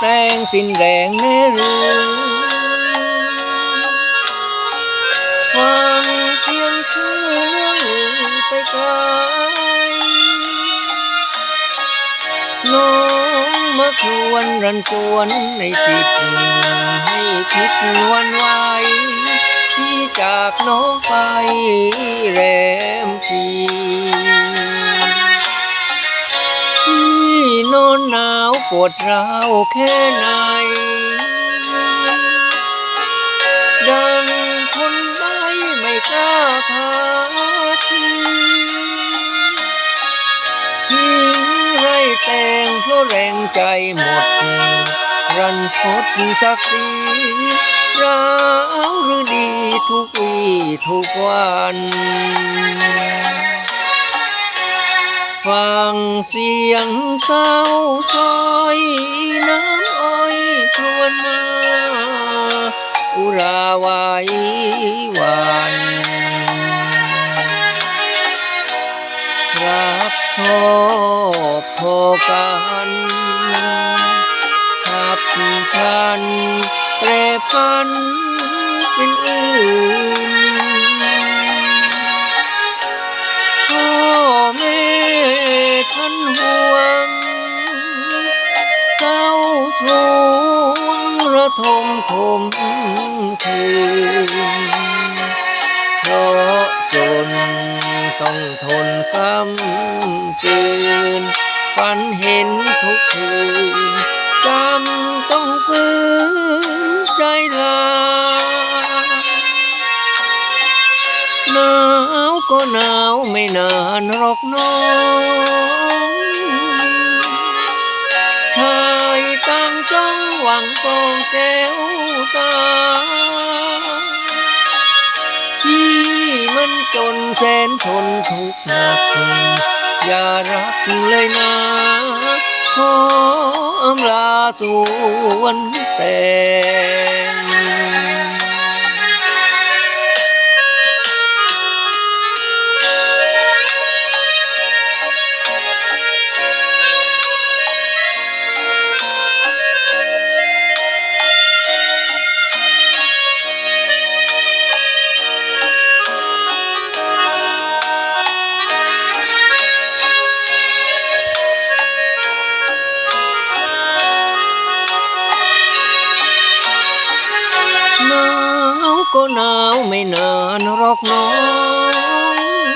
แตงสิ้นแรงแน่หรือฟังเพียงชื่อเรื่องลือไปไกลน้องมาครวนรันจวนในจิต ให้คิดวันไหวที่จากน้องไปแรมที นอนหนาวปวดร้าวแค่ไหน ดังคนไม้ไม่กล้าพาทีทิ้งไรแต่งเพราะแรงใจหมด รันทดสักสีร้าวหรือดีทุกวีทุกวัน ฟังเสียงเศร้าซอยน้ำอ้อยครวนมา อุราไว้วันรับชอบพอกันขับพันแปรพันเป็นอื่น ท่านห่วงเศร้าทวงระทมคมคืนเพราะจนต้องทนกำปืนฝันเห็นทุกคืนจำต้องฝืนใจลา หนาวก็หนาวไม่นานหรอกน้องชายต่างจ้องหวังกองแก้วตา ที่มันจนแสนทนทุกข์หนัก อย่ารักเลยนะขออำลาสวนแต่ ก็หนาวไม่นานรอกน้อง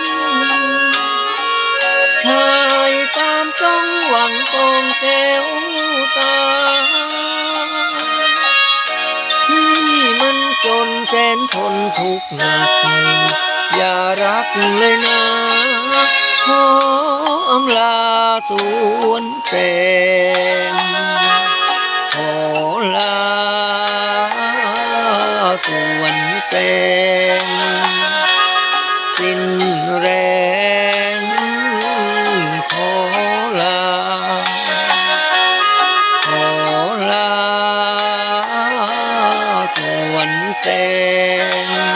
ชายตามจ้องหวังกองแก้วตาที่มันจนแสนทนทุกข์หนัก อย่ารักเลยนะขออำลาสวนแตงขอลา เป็นสิ้นแรงขอลาขอลาควนเต็น